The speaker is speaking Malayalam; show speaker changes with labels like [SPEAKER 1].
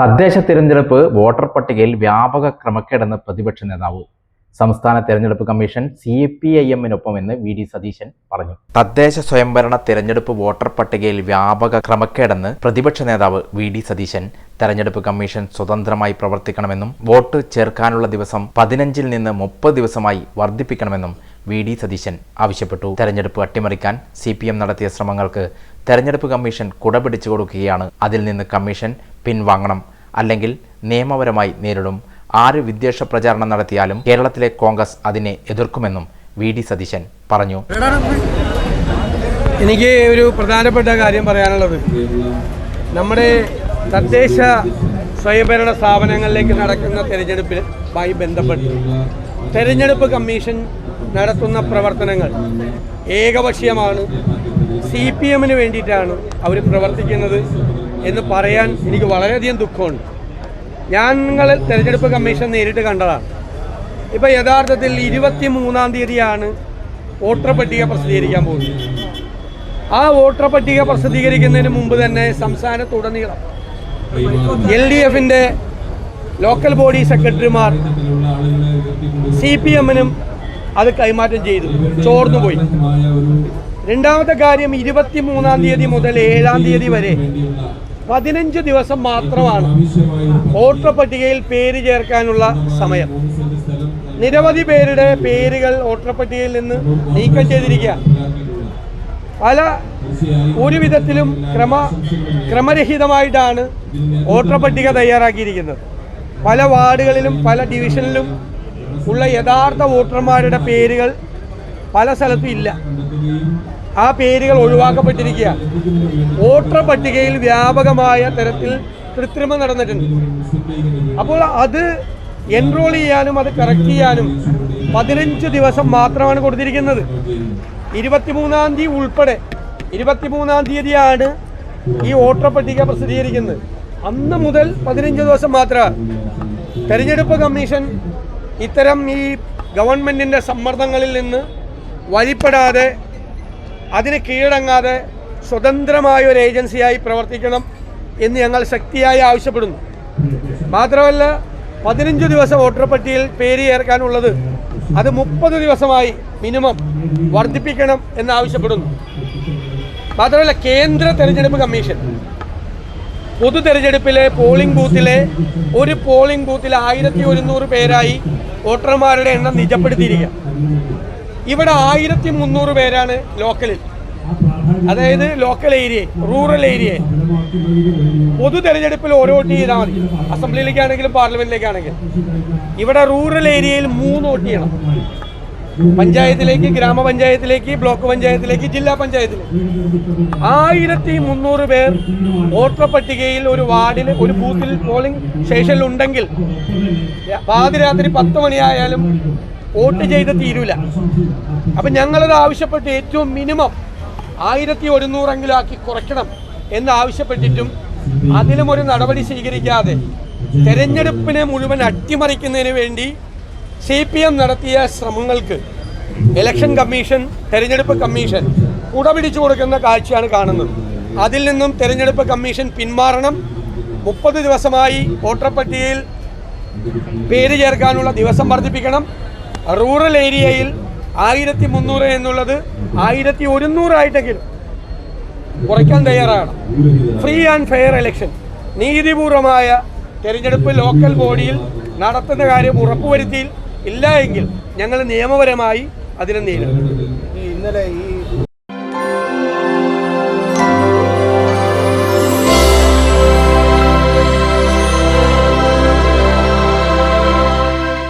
[SPEAKER 1] തദ്ദേശ തിരഞ്ഞെടുപ്പ് വോട്ടർ പട്ടികയിൽ വ്യാപക ക്രമക്കേടെന്ന് പ്രതിപക്ഷ നേതാവ്. സംസ്ഥാന തെരഞ്ഞെടുപ്പ് കമ്മീഷൻ സി പി ഐ എമ്മിനൊപ്പം എന്ന് വി ഡി സതീശൻ പറഞ്ഞു. തദ്ദേശ സ്വയംഭരണ തെരഞ്ഞെടുപ്പ് വോട്ടർ പട്ടികയിൽ വ്യാപക ക്രമക്കേടെന്ന് പ്രതിപക്ഷ നേതാവ് വി ഡി സതീശൻ. തെരഞ്ഞെടുപ്പ് കമ്മീഷൻ സ്വതന്ത്രമായി പ്രവർത്തിക്കണമെന്നും വോട്ട് ചേർക്കാനുള്ള ദിവസം പതിനഞ്ചിൽ നിന്ന് മുപ്പത് ദിവസമായി വർദ്ധിപ്പിക്കണമെന്നും വി ഡി സതീശൻ ആവശ്യപ്പെട്ടു. തെരഞ്ഞെടുപ്പ് അട്ടിമറിക്കാൻ സി പി എം നടത്തിയ ശ്രമങ്ങൾക്ക് തെരഞ്ഞെടുപ്പ് കമ്മീഷൻ കുടപിടിച്ചു കൊടുക്കുകയാണ്. അതിൽ നിന്ന് കമ്മീഷൻ പിൻവാങ്ങണം അല്ലെങ്കിൽ നിയമപരമായി നേരിടും. ആര് വിദ്വേഷ പ്രചാരണം നടത്തിയാലും കേരളത്തിലെ കോൺഗ്രസ് അതിനെ എതിർക്കുമെന്നും വി ഡി സതീശൻ പറഞ്ഞു.
[SPEAKER 2] എനിക്ക് ഒരു പ്രധാനപ്പെട്ട കാര്യം പറയാനുള്ളത്. നമ്മുടെ തദ്ദേശ സ്വയംഭരണ സ്ഥാപനങ്ങളിലേക്ക് നടക്കുന്ന തെരഞ്ഞെടുപ്പുമായി ബന്ധപ്പെട്ട് തെരഞ്ഞെടുപ്പ് കമ്മീഷൻ നടത്തുന്ന പ്രവർത്തനങ്ങൾ ഏകപക്ഷീയമാണ്. സി പി എമ്മിന് വേണ്ടിയിട്ടാണ് അവർ പ്രവർത്തിക്കുന്നത് എന്ന് പറയാൻ എനിക്ക് വളരെയധികം ദുഃഖമുണ്ട്. ഞങ്ങൾ തെരഞ്ഞെടുപ്പ് കമ്മീഷൻ നേരിട്ട് കണ്ടതാണ്. ഇപ്പോൾ യഥാർത്ഥത്തിൽ ഇരുപത്തി മൂന്നാം തീയതിയാണ് വോട്ടർ പട്ടിക പ്രസിദ്ധീകരിക്കാൻ പോകുന്നത്. ആ വോട്ടർ പട്ടിക പ്രസിദ്ധീകരിക്കുന്നതിന് മുമ്പ് തന്നെ സംസ്ഥാനത്തുടനീളം എൽ ഡി എഫിന്റെ ലോക്കൽ ബോഡി സെക്രട്ടറിമാർ സി പി എമ്മിനും അത് കൈമാറ്റം ചെയ്തു. ചോർന്നുപോയി രണ്ടാമത്തെ കാര്യം ഇരുപത്തി മൂന്നാം തീയതി മുതൽ ഏഴാം തീയതി വരെ പതിനഞ്ച് ദിവസം മാത്രമാണ് വോട്ടർ പട്ടികയിൽ പേര് ചേർക്കാനുള്ള സമയം. നിരവധി പേരുടെ പേരുകൾ വോട്ടർ പട്ടികയിൽ നിന്ന് നീക്കം ചെയ്തിരിക്കുക. പല ഒരു വിധത്തിലും ക്രമ ക്രമരഹിതമായിട്ടാണ് വോട്ടർ പട്ടിക തയ്യാറാക്കിയിരിക്കുന്നത്. പല വാർഡുകളിലും പല ഡിവിഷനിലും ഉള്ള യഥാർത്ഥ വോട്ടർമാരുടെ പേരുകൾ പല സ്ഥലത്തും ഇല്ല. ആ പേരുകൾ ഒഴിവാക്കപ്പെട്ടിരിക്കുക. വോട്ടർ പട്ടികയിൽ വ്യാപകമായ തരത്തിൽ കൃത്രിമം നടന്നിട്ടുണ്ട്. അപ്പോൾ അത് എൻറോൾ ചെയ്യാനും അത് കറക്റ്റ് ചെയ്യാനും പതിനഞ്ച് ദിവസം മാത്രമാണ് കൊടുത്തിരിക്കുന്നത്. ഇരുപത്തിമൂന്നാം തീയതി ഉൾപ്പെടെ ഇരുപത്തിമൂന്നാം തീയതിയാണ് ഈ വോട്ടർ പട്ടിക പ്രസിദ്ധീകരിക്കുന്നത്. അന്ന് മുതൽ പതിനഞ്ച് ദിവസം മാത്രമാണ്. തെരഞ്ഞെടുപ്പ് കമ്മീഷൻ ഇത്തരം ഈ ഗവൺമെന്റിന്റെ സമ്മർദ്ദങ്ങളിൽ നിന്ന് വഴിപ്പെടാതെ അതിന് കീഴടങ്ങാതെ സ്വതന്ത്രമായ ഒരു ഏജൻസിയായി പ്രവർത്തിക്കണം എന്ന് ഞങ്ങൾ ശക്തിയായി ആവശ്യപ്പെടുന്നു. മാത്രമല്ല പതിനഞ്ച് ദിവസം വോട്ടർ പട്ടികയിൽ പേര് ചേർക്കാനുള്ളത് അത് മുപ്പത് ദിവസമായി മിനിമം വർദ്ധിപ്പിക്കണം എന്നാവശ്യപ്പെടുന്നു മാത്രമല്ല കേന്ദ്ര തെരഞ്ഞെടുപ്പ് കമ്മീഷൻ പൊതു തെരഞ്ഞെടുപ്പിലെ പോളിംഗ് ബൂത്തിലെ ഒരു പോളിംഗ് ബൂത്തിൽ ആയിരത്തി ഒരുന്നൂറ് പേരായി വോട്ടർമാരുടെ എണ്ണം നിജപ്പെടുത്തിയിരിക്കുക ഇവിടെ ആയിരത്തി മുന്നൂറ് പേരാണ് ലോക്കലിൽ അതായത് ലോക്കൽ ഏരിയ റൂറൽ ഏരിയ പൊതു തെരഞ്ഞെടുപ്പിൽ ഓരോ വോട്ട് ചെയ്താൽ മതി. അസംബ്ലിയിലേക്കാണെങ്കിലും പാർലമെന്റിലേക്കാണെങ്കിലും. ഇവിടെ റൂറൽ ഏരിയയിൽ മൂന്ന് വോട്ട് ചെയ്യണം. പഞ്ചായത്തിലേക്ക് ഗ്രാമപഞ്ചായത്തിലേക്ക് ബ്ലോക്ക് പഞ്ചായത്തിലേക്ക് ജില്ലാ പഞ്ചായത്തിലേക്ക്. ആയിരത്തി മുന്നൂറ് പേർ വോട്ടർ പട്ടികയിൽ ഒരു വാർഡിൽ ഒരു ബൂത്തിൽ പോളിംഗ് സ്റ്റേഷനിൽ ഉണ്ടെങ്കിൽ പാതിരാത്രി പത്ത് മണിയായാലും വോട്ട് ചെയ്ത് തീരൂല. അപ്പം ഞങ്ങളത് ആവശ്യപ്പെട്ട് ഏറ്റവും മിനിമം ആയിരത്തി ഒരുന്നൂറെങ്കിലും ആക്കി കുറയ്ക്കണം എന്ന് ആവശ്യപ്പെട്ടിട്ടും അതിലും ഒരു നടപടി സ്വീകരിക്കാതെ തെരഞ്ഞെടുപ്പിനെ മുഴുവൻ അട്ടിമറിക്കുന്നതിന് വേണ്ടി സി പി എം നടത്തിയ ശ്രമങ്ങൾക്ക് ഇലക്ഷൻ കമ്മീഷൻ തെരഞ്ഞെടുപ്പ് കമ്മീഷൻ കുടപിടിച്ചു കൊടുക്കുന്ന കാഴ്ചയാണ് കാണുന്നത്. അതിൽ നിന്നും തെരഞ്ഞെടുപ്പ് കമ്മീഷൻ പിന്മാറണം. മുപ്പത് ദിവസമായി വോട്ടർ പട്ടികയിൽ പേര് ചേർക്കാനുള്ള ദിവസം വർദ്ധിപ്പിക്കണം. റൂറൽ ഏരിയയിൽ ആയിരത്തി മുന്നൂറ് എന്നുള്ളത് ആയിരത്തി ഒരുന്നൂറായിട്ടെങ്കിലും കുറയ്ക്കാൻ തയ്യാറാണ് ഫ്രീ ആൻഡ് ഫെയർ ഇലക്ഷൻ നീതിപൂർവമായ തെരഞ്ഞെടുപ്പ് ലോക്കൽ ബോഡിയിൽ നടത്തുന്ന കാര്യം ഉറപ്പുവരുത്തിയിൽ ഇല്ല എങ്കിൽ ഞങ്ങൾ നിയമപരമായി അതിനെ നേരിടും.
[SPEAKER 3] ഇന്നലെ ഈ